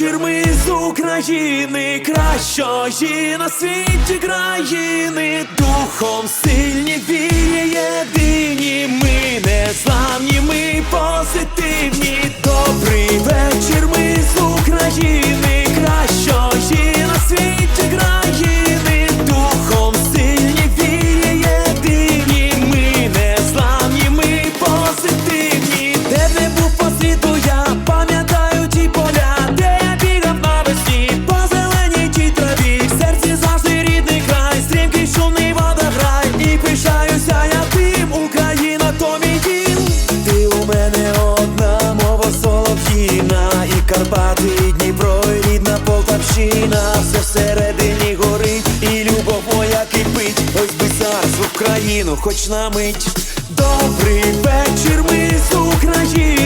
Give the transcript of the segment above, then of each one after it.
Вечір з України, кращої на світі країни, духом сильні вірі єдині, ми не зламні, ми позитивні. Україну, хоч на мить. Добрий вечір, ми з України.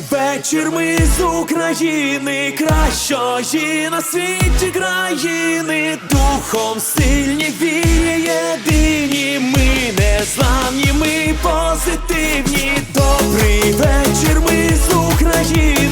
Вечір, ми з України, кращої на світі країни, духом сильні віє єдині, ми не зламні, ми позитивні. Добрий вечір, ми з України.